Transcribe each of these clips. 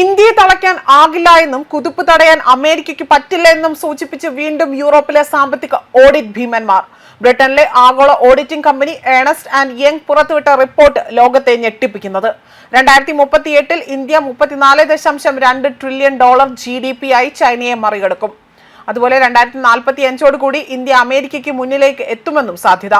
ഇന്ത്യയെ തളയ്ക്കാൻ ആകില്ല എന്നും കുതിപ്പ് തടയാൻ അമേരിക്കയ്ക്ക് പറ്റില്ല എന്നും സൂചിപ്പിച്ച് വീണ്ടും യൂറോപ്പിലെ സാമ്പത്തിക ഓഡിറ്റ് ഭീമന്മാർ. ബ്രിട്ടനിലെ ആഗോള auditing company Ernst and Young പുറത്തുവിട്ട റിപ്പോർട്ട് ലോകത്തെ ഞെട്ടിപ്പിക്കുന്നത്. രണ്ടായിരത്തി മുപ്പത്തി എട്ടിൽ ഇന്ത്യ മുപ്പത്തിനാല് ദശാംശം രണ്ട് trillion dollar G D P ആയി ചൈനയെ മറികടക്കും. അതുപോലെ രണ്ടായിരത്തി നാൽപ്പത്തി അഞ്ചോടുകൂടി ഇന്ത്യ അമേരിക്കയ്ക്ക് മുന്നിലേക്ക് എത്തുമെന്നും സാധ്യത.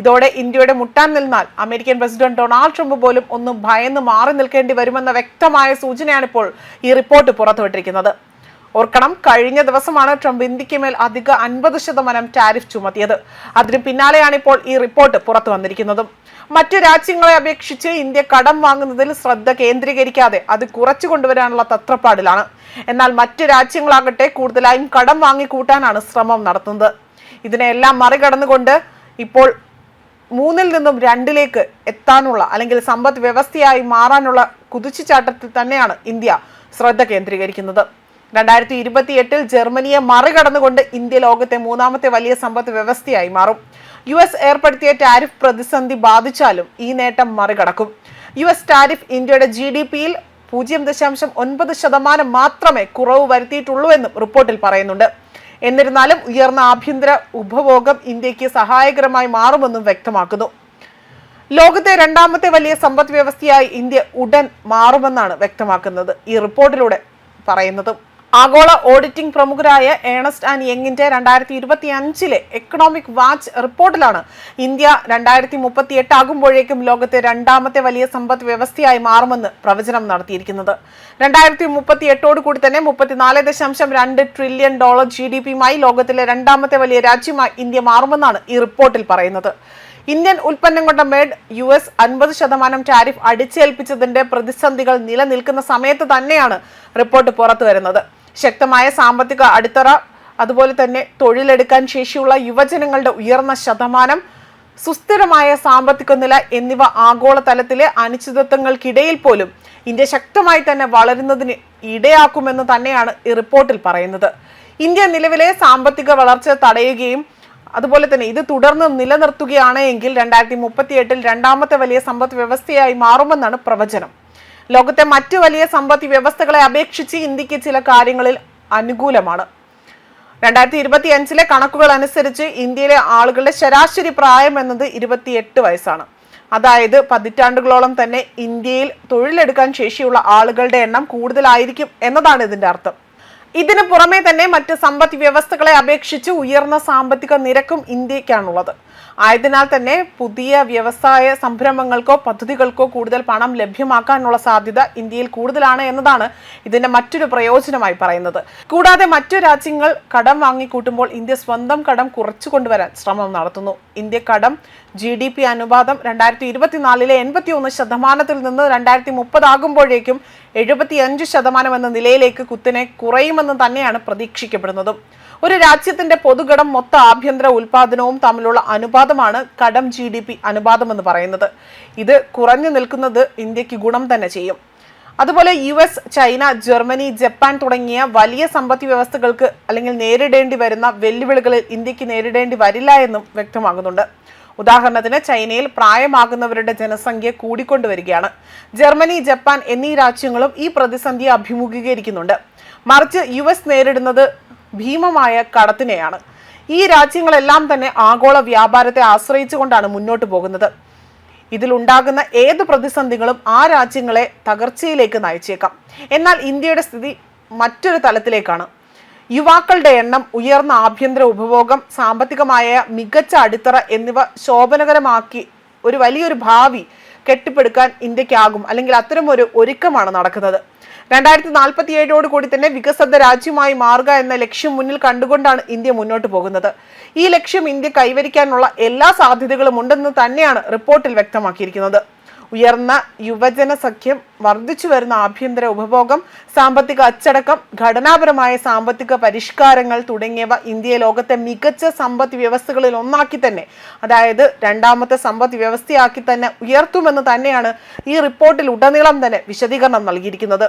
ഇതോടെ ഇന്ത്യയുടെ മുട്ടാൻ നിന്നാൽ അമേരിക്കൻ പ്രസിഡന്റ് ഡൊണാൾഡ് ട്രംപ് പോലും ഒന്ന് ഭയന്ന് മാറി നിൽക്കേണ്ടി വരുമെന്ന വ്യക്തമായ സൂചനയാണ് ഇപ്പോൾ ഈ റിപ്പോർട്ട് പുറത്തുവിട്ടിരിക്കുന്നത്. ഓർക്കണം കഴിഞ്ഞ ദിവസമാണ് ട്രംപ് ഇന്ത്യയ്ക്ക് മേൽ അധിക അൻപത് ശതമാനം ടാരിഫ് ചുമത്തിയത്. അതിനു പിന്നാലെയാണ് ഇപ്പോൾ ഈ റിപ്പോർട്ട് പുറത്തു വന്നിരിക്കുന്നതും. മറ്റു രാജ്യങ്ങളെ അപേക്ഷിച്ച് ഇന്ത്യ കടം വാങ്ങുന്നതിൽ ശ്രദ്ധ കേന്ദ്രീകരിക്കാതെ അത് കുറച്ചു കൊണ്ടുവരാനുള്ള തത്രപ്പാടിലാണ്. എന്നാൽ മറ്റു രാജ്യങ്ങളാകട്ടെ കൂടുതലായും കടം വാങ്ങിക്കൂട്ടാനാണ് ശ്രമം നടത്തുന്നത്. ഇതിനെല്ലാം മറികടന്നുകൊണ്ട് ഇപ്പോൾ മൂന്നിൽ നിന്നും രണ്ടിലേക്ക് എത്താനുള്ള അല്ലെങ്കിൽ സമ്പദ് വ്യവസ്ഥയായി മാറാനുള്ള കുതിച്ചുചാട്ടത്തിൽ തന്നെയാണ് ഇന്ത്യ ശ്രദ്ധ കേന്ദ്രീകരിക്കുന്നത്. രണ്ടായിരത്തി ഇരുപത്തി എട്ടിൽ ജർമ്മനിയെ മറികടന്നുകൊണ്ട് ഇന്ത്യ ലോകത്തെ മൂന്നാമത്തെ വലിയ സമ്പദ് വ്യവസ്ഥയായി മാറും. യു എസ് ഏർപ്പെടുത്തിയ ടാരിഫ് പ്രതിസന്ധി ബാധിച്ചാലും ഈ നേട്ടം മറികടക്കും. യു എസ് ടാരിഫ് ഇന്ത്യയുടെ ജി ഡി പിയിൽ പൂജ്യം ദശാംശം ഒൻപത് ശതമാനം മാത്രമേ കുറവ് വരുത്തിയിട്ടുള്ളൂ എന്നും റിപ്പോർട്ടിൽ പറയുന്നുണ്ട്. എന്നിരുന്നാലും ഉയർന്ന ആഭ്യന്തര ഉപഭോഗം ഇന്ത്യയ്ക്ക് സഹായകരമായി മാറുമെന്നും വ്യക്തമാക്കുന്നു. ലോകത്തെ രണ്ടാമത്തെ വലിയ സമ്പദ് വ്യവസ്ഥയായി ഇന്ത്യ ഉടൻ മാറുമെന്നാണ് വ്യക്തമാക്കുന്നത്. ഈ റിപ്പോർട്ടിലൂടെ പറയുന്നത് ആഗോള ഓഡിറ്റിംഗ് പ്രമുഖരായ ഏണസ്റ്റ് ആൻഡ് യങ്ങിന്റെ രണ്ടായിരത്തി ഇരുപത്തി അഞ്ചിലെ എക്കണോമിക് വാച്ച് റിപ്പോർട്ടിലാണ് ഇന്ത്യ രണ്ടായിരത്തി മുപ്പത്തി എട്ട് ആകുമ്പോഴേക്കും ലോകത്തെ രണ്ടാമത്തെ വലിയ സമ്പദ് വ്യവസ്ഥയായി മാറുമെന്ന് പ്രവചനം നടത്തിയിരിക്കുന്നത്. രണ്ടായിരത്തി മുപ്പത്തി എട്ടോട് കൂടി തന്നെ മുപ്പത്തിനാല് ദശാംശം രണ്ട് ട്രില്യൺ ഡോളർ ജി ഡി പിയുമായി ലോകത്തിലെ രണ്ടാമത്തെ വലിയ രാജ്യമായി ഇന്ത്യ മാറുമെന്നാണ് ഈ റിപ്പോർട്ടിൽ പറയുന്നത്. ഇന്ത്യൻ ഉൽപ്പന്നം കൊണ്ട മേഡ് യു എസ് അൻപത് ശതമാനം ടാരിഫ് അടിച്ചേൽപ്പിച്ചതിന്റെ പ്രതിസന്ധികൾ നിലനിൽക്കുന്ന സമയത്ത് തന്നെയാണ് റിപ്പോർട്ട് പുറത്തു വരുന്നത് ശക്തമായ സാമ്പത്തിക അടിത്തറ അതുപോലെ തന്നെ തൊഴിലെടുക്കാൻ ശേഷിയുള്ള യുവജനങ്ങളുടെ ഉയർന്ന ശതമാനം സുസ്ഥിരമായ സാമ്പത്തിക നില എന്നിവ ആഗോളതലത്തിലെ അനിശ്ചിതത്വങ്ങൾക്കിടയിൽ പോലും ഇന്ത്യ ശക്തമായി തന്നെ വളരുന്നതിന് ഇടയാക്കുമെന്ന് തന്നെയാണ് ഈ റിപ്പോർട്ടിൽ പറയുന്നത്. ഇന്ത്യ നിലവിലെ സാമ്പത്തിക വളർച്ച തടയുകയും അതുപോലെ തന്നെ ഇത് തുടർന്ന് നിലനിർത്തുകയാണ് എങ്കിൽ രണ്ടായിരത്തി മുപ്പത്തി എട്ടിൽ രണ്ടാമത്തെ വലിയ സമ്പദ് വ്യവസ്ഥയായി മാറുമെന്നാണ് പ്രവചനം. ലോകത്തെ മറ്റു വലിയ സമ്പദ് വ്യവസ്ഥകളെ അപേക്ഷിച്ച് ഇന്ത്യയ്ക്ക് ചില കാര്യങ്ങളിൽ അനുകൂലമാണ്. രണ്ടായിരത്തി ഇരുപത്തി അഞ്ചിലെ കണക്കുകൾ അനുസരിച്ച് ഇന്ത്യയിലെ ആളുകളുടെ ശരാശരി പ്രായം എന്നത് ഇരുപത്തിയെട്ട് വയസ്സാണ്. അതായത് പതിറ്റാണ്ടുകളോളം തന്നെ ഇന്ത്യയിൽ തൊഴിലെടുക്കാൻ ശേഷിയുള്ള ആളുകളുടെ എണ്ണം കൂടുതലായിരിക്കും എന്നതാണ് ഇതിന്റെ അർത്ഥം. ഇതിനു പുറമെ തന്നെ മറ്റ് സമ്പദ് വ്യവസ്ഥകളെ അപേക്ഷിച്ച് ഉയർന്ന സാമ്പത്തിക നിരക്കും ഇന്ത്യക്കാണുള്ളത്. ആയതിനാൽ തന്നെ പുതിയ വ്യവസായ സംരംഭങ്ങൾക്കോ പദ്ധതികൾക്കോ കൂടുതൽ പണം ലഭ്യമാക്കാനുള്ള സാധ്യത ഇന്ത്യയിൽ കൂടുതലാണ് എന്നതാണ് ഇതിന്റെ മറ്റൊരു പ്രയോജനമായി പറയുന്നത്. കൂടാതെ മറ്റു രാജ്യങ്ങൾ കടം വാങ്ങിക്കൂട്ടുമ്പോൾ ഇന്ത്യ സ്വന്തം കടം കുറച്ചു കൊണ്ടുവരാൻ ശ്രമം നടത്തുന്നു. ഇന്ത്യ കടം ജി ഡി പി അനുപാതം രണ്ടായിരത്തി ഇരുപത്തിനാലിലെ എൺപത്തി ഒന്ന് ശതമാനത്തിൽ നിന്ന് രണ്ടായിരത്തി മുപ്പതാകുമ്പോഴേക്കും എഴുപത്തിയഞ്ച് ശതമാനം എന്ന നിലയിലേക്ക് കുത്തിനെ കുറയുമെന്ന് തന്നെയാണ് പ്രതീക്ഷിക്കപ്പെടുന്നതും. ഒരു രാജ്യത്തിന്റെ പൊതുകടം മൊത്ത ആഭ്യന്തര ഉൽപാദനവും തമ്മിലുള്ള അനുപാതമാണ് കടം ജി ഡി പി അനുപാതം എന്ന് പറയുന്നത്. ഇത് കുറഞ്ഞു നിൽക്കുന്നത് ഇന്ത്യയ്ക്ക് ഗുണം തന്നെ ചെയ്യും. അതുപോലെ U S China Germany Japan തുടങ്ങിയ വലിയ സമ്പദ് വ്യവസ്ഥകൾക്ക് അല്ലെങ്കിൽ നേരിടേണ്ടി വരുന്ന വെല്ലുവിളികളിൽ ഇന്ത്യയ്ക്ക് നേരിടേണ്ടി വരില്ല എന്നും വ്യക്തമാകുന്നുണ്ട്. ഉദാഹരണത്തിന് ചൈനയിൽ പ്രായമാകുന്നവരുടെ ജനസംഖ്യ കൂടിക്കൊണ്ടുവരികയാണ്. ജർമ്മനി ജപ്പാൻ എന്നീ രാജ്യങ്ങളും ഈ പ്രതിസന്ധിയെ അഭിമുഖീകരിക്കുന്നുണ്ട്. മറിച്ച് യു എസ് നേരിടുന്നത് ഭീമമായ കടത്തിനെയാണ്. ഈ രാജ്യങ്ങളെല്ലാം തന്നെ ആഗോള വ്യാപാരത്തെ ആശ്രയിച്ചുകൊണ്ടാണ് മുന്നോട്ട് പോകുന്നത്. ഇതിലുണ്ടാകുന്ന ഏത് പ്രതിസന്ധികളും ആ രാജ്യങ്ങളെ തകർച്ചയിലേക്ക് നയിച്ചേക്കാം. എന്നാൽ ഇന്ത്യയുടെ സ്ഥിതി മറ്റൊരു തലത്തിലേക്കാണ്. യുവാക്കളുടെ എണ്ണം ഉയർന്ന ആഭ്യന്തര ഉപഭോഗം സാമ്പത്തികമായ മികച്ച അടിത്തറ എന്നിവ ശോഭനകരമാക്കി ഒരു വലിയൊരു ഭാവി കെട്ടിപ്പടുക്കാൻ ഇന്ത്യക്കാകും അല്ലെങ്കിൽ അത്തരമൊരു ഒരു ഒരുക്കമാണ് നടക്കുന്നത്. രണ്ടായിരത്തി നാൽപ്പത്തി ഏഴോട് കൂടി തന്നെ വികസിത രാജ്യമായി മാറുക എന്ന ലക്ഷ്യം മുന്നിൽ കണ്ടുകൊണ്ടാണ് ഇന്ത്യ മുന്നോട്ട് പോകുന്നത്. ഈ ലക്ഷ്യം ഇന്ത്യ കൈവരിക്കാനുള്ള എല്ലാ സാധ്യതകളും ഉണ്ടെന്ന് തന്നെയാണ് റിപ്പോർട്ടിൽ വ്യക്തമാക്കിയിരിക്കുന്നത്. ഉയർന്ന യുവജന സഖ്യം വർദ്ധിച്ചു വരുന്ന ആഭ്യന്തര ഉപഭോഗം സാമ്പത്തിക അച്ചടക്കം ഘടനാപരമായ സാമ്പത്തിക പരിഷ്കാരങ്ങൾ തുടങ്ങിയവ ഇന്ത്യയെ ലോകത്തെ മികച്ച സമ്പദ് വ്യവസ്ഥകളിൽ ഒന്നാക്കി തന്നെ അതായത് രണ്ടാമത്തെ സമ്പദ് വ്യവസ്ഥയാക്കി തന്നെ ഉയർത്തുമെന്ന് തന്നെയാണ് ഈ റിപ്പോർട്ടിൽ ഉടനീളം തന്നെ വിശദീകരണം നൽകിയിരിക്കുന്നത്.